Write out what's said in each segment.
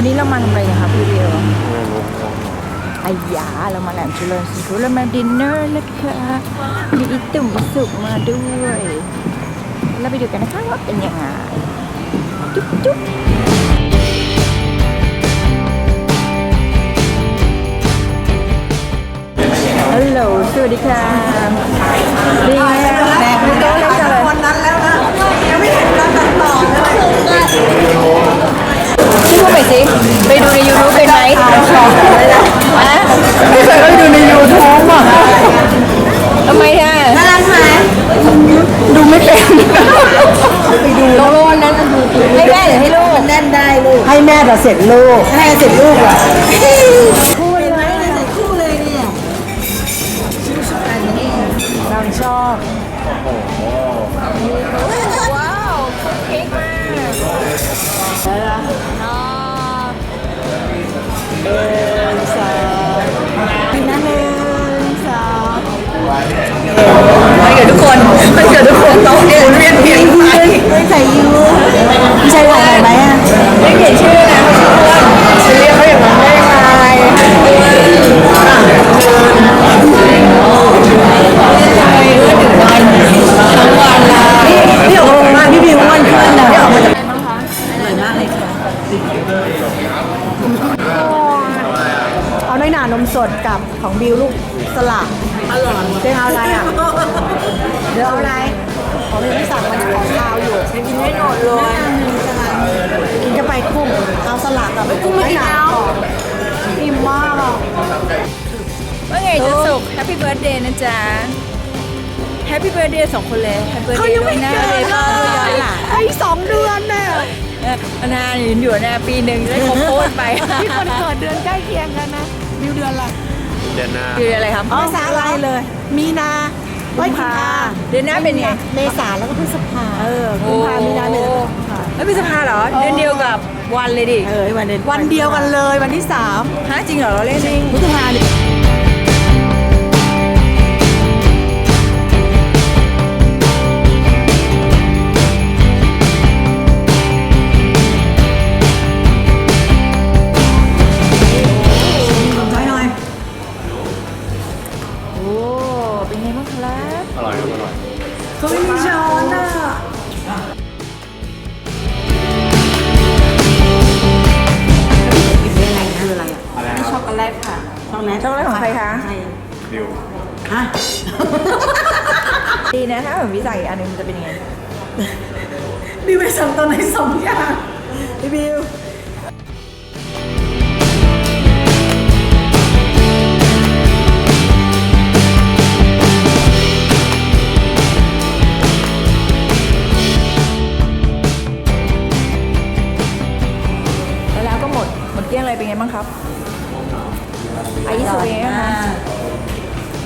วันนี้เรามาทำอะไรกันคะพี่เรียวอายาเรามาแหลมเจริญซีฟู้ดเรามาดินเนอร์นะคะ มีอีตุ่มสุกมาด้วย เราไปดูกันนะคะว่าเป็นยังไง จุ๊บจุ๊บฮัลโหล สวัสดีค่ะดีไหมแม่ไม่ต้องเลยจ้ะเลย วันนั้นแล้วนะยังไม่เห็นการตัดต่อเลย พี่พูดไปสิ ไปดูใน YouTube เป็นไหมฮะไม่เคยไปดูใน YouTube อะ ทำไมอะน่ารักไหมดูไม่เป็นไปดูโลโลนั้นให้แม่หรือให้ลูกมันแน่นได้ลูกให้แม่แต่เสร็จลูก ให้เสร็จลูกเหรอคู่ Yeah. สดกับของบิวลูกสลัดอร่อยเจ๊เอาอะไรอะเดี๋ยวเอาอะไรขอไม่ได้สั่งมันของข้าวอยู่กินให้หมดเลยกินจะไปกุ้งเอาสลัดกับกุ้งไม่หนาอิ่มมากอะว่าไงจะสุกแฮปปี้เบิร์ดเดย์นะจ๊ะแฮปปี้เบิร์ดเดย์สองคนเลยแฮปปี้เบิร์ดเดย์ด้วยนะเลยพ่อด้วยย้อนหลังไอ้สองเดือนเนี่ยเออนายืนอยู่นะปีหนึ่งจะได้ครบโคตรไปที่คนเกิดเดือนใกล้เคียงกันนะ บิวเดือนอะไรคืออะไรครับอ๋อสาอะไรเลย มีนาไว้กุมภาเดือนหน้าเป็นไงเมษาแล้วก็พฤษภาเออกุมภามีนาเมษาแล้วพฤษภาเหรอ เดือนเดียวกับวันเลยดิเออวันเดียววันเดียวกันเลยวันที่สามฮะจริงเหรอเราเล่นจริงพฤษภาเเป็นไงบ้างครับอร่อยครับอร่อยเขาไม่มีช้อนอะช็อกโกแลตค่ะช็อกโกแลตช็อกโกแลตของใครคะดิวฮะ ดีนะถ้าผมวิจัยอีกอันหนึงมันจะเป็นยังไงบิวไปสั่งตอนไหนสองอย่างพี่บิวแล้ว ไงบ้างครับไอซ์สเวย์นะคะ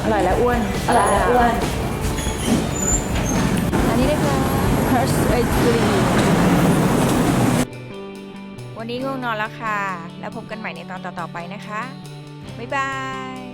อร่อยและอ้วนอร่อยและอ้วน อันนี้นะคะเฮิร์ชไอศครีมวันนี้ง่วงนอนแล้วค่ะ แล้วพบกันใหม่ในตอนต่อๆไปนะคะ บ๊ายบาย